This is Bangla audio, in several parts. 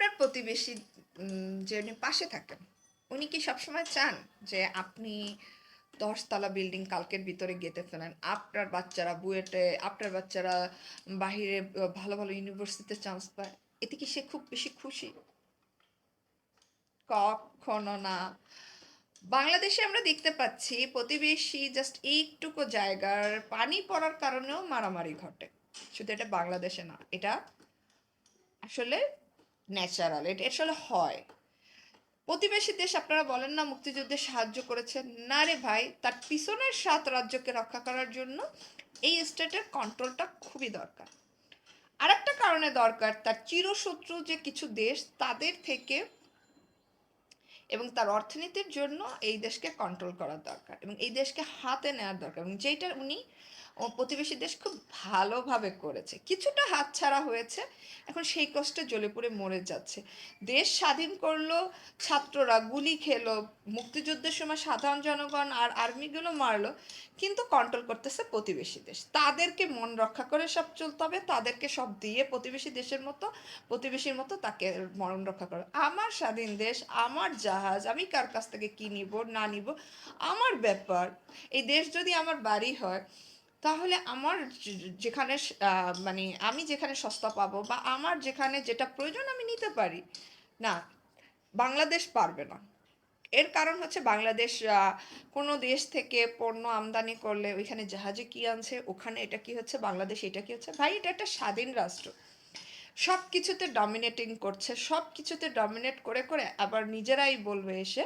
আপনার প্রতিবেশী উম, যে উনি পাশে থাকেন উনি কি সবসময় চান যে আপনি দশতলা বিল্ডিং কালকের ভিতরে গেতে ফেলেন? আপনার বাচ্চারা বুয়েটে আপনার বাচ্চারা বাহিরে ভালো ভালো ইউনিভার্সিটিতে চান্স পায়? এতে কি সে খুব বেশি খুশি? কখনো না। বাংলাদেশে আমরা দেখতে পাচ্ছি প্রতিবেশী জাস্ট এইটুকু জায়গার পানি পড়ার কারণেও মারামারি ঘটে। শুধু এটা বাংলাদেশে না এটা আসলে ন্যাচারাল, এটা আসলে হয়। প্রতিবেশী দেশ আপনারা বলেন না, মুক্তিযুদ্ধে সাহায্য করেছে। না রে ভাই, তার পিছনের সাত রাজ্যকে রক্ষা করার জন্য এই স্টেটের কন্ট্রোলটা খুবই দরকার। আরেকটা কারণে দরকার, তার চিরশত্রু যে কিছু দেশ, তাদের থেকে এবং তার অর্থনীতির জন্য এই দেশকে কন্ট্রোল করার দরকার এবং এই দেশকে হাতে নেওয়ার দরকার এবং যেটা উনি প্রতিবেশী দেশ খুব ভালোভাবে করেছে। কিছুটা হাতছাড়া হয়েছে, এখন সেই কষ্টে জ্বলে পুড়ে মরে যাচ্ছে। দেশ স্বাধীন করল ছাত্ররা, গুলি খেলো, মুক্তিযুদ্ধের সময় সাধারণ জনগণ আর আর্মিগুলো মারলো, কিন্তু কন্ট্রোল করতেছে প্রতিবেশী দেশ। তাদেরকে মন রক্ষা করে সব চলতে হবে, তাদেরকে সব দিয়ে প্রতিবেশী দেশের মতো, প্রতিবেশীর মতো তাকে মরণ রক্ষা করে। আমার স্বাধীন দেশ, আমার জাহাজ, আমি কার কাছ থেকে কি নিব, না নিব, আমার ব্যাপার। এই দেশ যদি আমার বাড়ি হয় তাহলে আমার যেখানে মানে আমি যেখানে সস্তা পাবো বা আমার যেখানে যেটা প্রয়োজন আমি নিতে পারি, না, বাংলাদেশ পারবে না। এর কারণ হচ্ছে বাংলাদেশ কোনো দেশ থেকে পণ্য আমদানি করলে ওইখানে জাহাজে কি আনছে, ওখানে এটা কি হচ্ছে, বাংলাদেশ এটা কি হচ্ছে, ভাই এটা একটা স্বাধীন রাষ্ট্র। সব কিছুতে ডমিনেটিং করছে সব কিছুতে ডমিনেট করে করে আবার নিজেরাই বলবে এসে,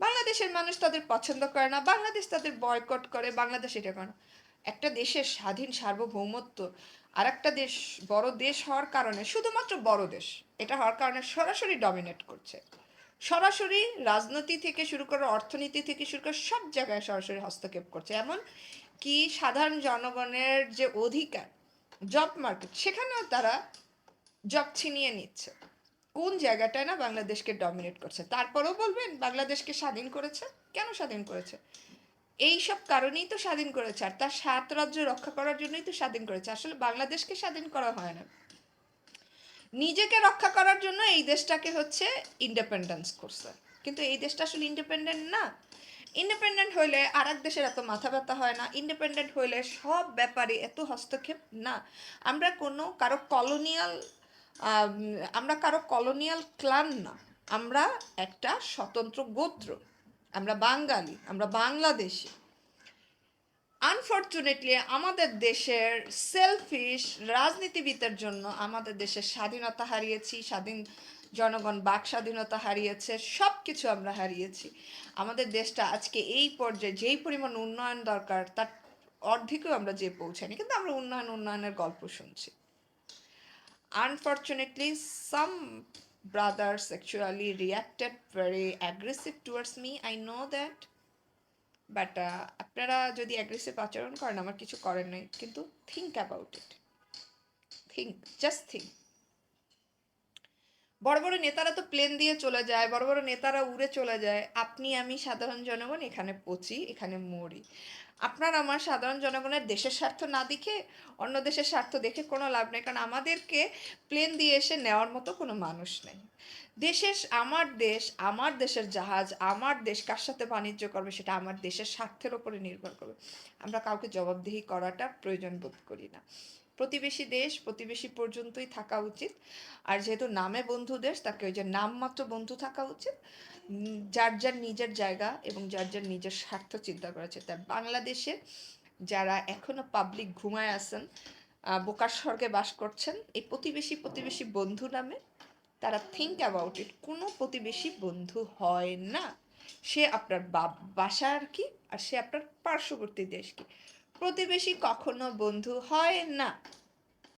বাংলাদেশের মানুষ তাদের পছন্দ করে না, বাংলাদেশ তাদের বয়কট করে, বাংলাদেশ এটা করে না। একটা দেশের স্বাধীন সার্বভৌমত্ব আর একটা দেশ বড় দেশ হওয়ার কারণে, শুধুমাত্র বড় দেশ, এটা হওয়ার কারণে সরাসরি ডমিনেট করছে। সরাসরি রাজনীতি থেকে শুরু করে অর্থনীতি থেকে শুরু করে সব জায়গায় সরাসরি হস্তক্ষেপ করছে। এমন কি সাধারণ জনগণের যে অধিকার জব মার্কেট সেখানেও তারা জব ছিনিয়ে নিচ্ছে। কোন জায়গাটায় না বাংলাদেশকে ডমিনেট করছে? তারপরেও বলবেন, বাংলাদেশকে স্বাধীন করেছে? কেন স্বাধীন করেছে? এই সব কারণেই তো স্বাধীন করেছে, আর তার সাত রাজ্য রক্ষা করার জন্যই তো স্বাধীন করেছে। আসলে বাংলাদেশকে স্বাধীন করা হয় না। নিজেকে রক্ষা করার জন্য এই দেশটাকে হচ্ছে ইন্ডিপেন্ডেন্স করছে। কিন্তু এই দেশটা আসলে ইন্ডিপেন্ডেন্ট না। ইন্ডিপেন্ডেন্ট হইলে আর এক দেশের এত মাথা ব্যথা হয় না। ইন্ডিপেন্ডেন্ট হইলে সব ব্যাপারে এত হস্তক্ষেপ না। আমরা কোনো, কারও কলোনিয়াল আমরা কারও কলোনিয়াল ক্লান না। আমরা একটা স্বতন্ত্র গোত্র। আমরা বাঙালি, আমরা বাংলাদেশি। আনফর্চুনেটলি আমাদের দেশের সেলফিশ রাজনীতিবিদের জন্য আমাদের দেশের স্বাধীনতা হারিয়েছি, স্বাধীন জনগণ, বাক স্বাধীনতা হারিয়েছে সব কিছু আমরা হারিয়েছি। আমাদের দেশটা আজকে এই পর্যায়ে যেই পরিমাণ উন্নয়ন দরকার, তার অর্ধেকও আমরা যে পৌঁছাইনি কিন্তু আমরা উন্নয়ন, উন্নয়নের গল্প শুনছি। Unfortunately, some brothers sexually reacted very aggressive towards me i know that but আপনারা যদি অ্যাগ্রেসিভ আচরণ করেন আমার কিছু করেন নাই কিন্তু think about it think just think বড় বড় নেতারা তো প্লেন দিয়ে চলে যায়, বড় বড় নেতারা উড়ে চলে যায়। আপনি, আমি সাধারণ জনগণ, এখানে পচি, এখানে মরি। আপনার, আমার সাধারণ জনগণের দেশের স্বার্থ না দেখে, অন্য দেশের স্বার্থ দেখে কোনো লাভ নেই, কারণ আমাদেরকে প্লেন দিয়ে এসে নেওয়ার মতো কোনো মানুষ নেই। দেশের, আমার দেশ, আমার দেশের জাহাজ, আমার দেশ কার সাথে বাণিজ্য করবে, সেটা আমার দেশের স্বার্থের ওপরে নির্ভর করবে। আমরা কাউকে জবাবদিহি করাটা প্রয়োজন বোধ করি না। প্রতিবেশী দেশ, প্রতিবেশী পর্যন্তই থাকা উচিত। আর যেহেতু নামে বন্ধু দেশ, তাকে ওই যে নামমাত্র বন্ধু থাকা উচিত। যার যার নিজের জায়গা এবং যার যার নিজের স্বার্থ চিন্তা করা উচিত তার বাংলাদেশে যারা এখনও পাবলিক ঘুমায় আছেন বোকার স্বর্গে বাস করছেন, এই প্রতিবেশী প্রতিবেশী বন্ধু নামে তারা থিঙ্ক অ্যাবাউট ইট কোনো প্রতিবেশী বন্ধু হয় না। সে আপনার বাসার কি, আর সে আপনার পার্শ্ববর্তী দেশ কি। প্রতিবেশী কখনো বন্ধু হয় না।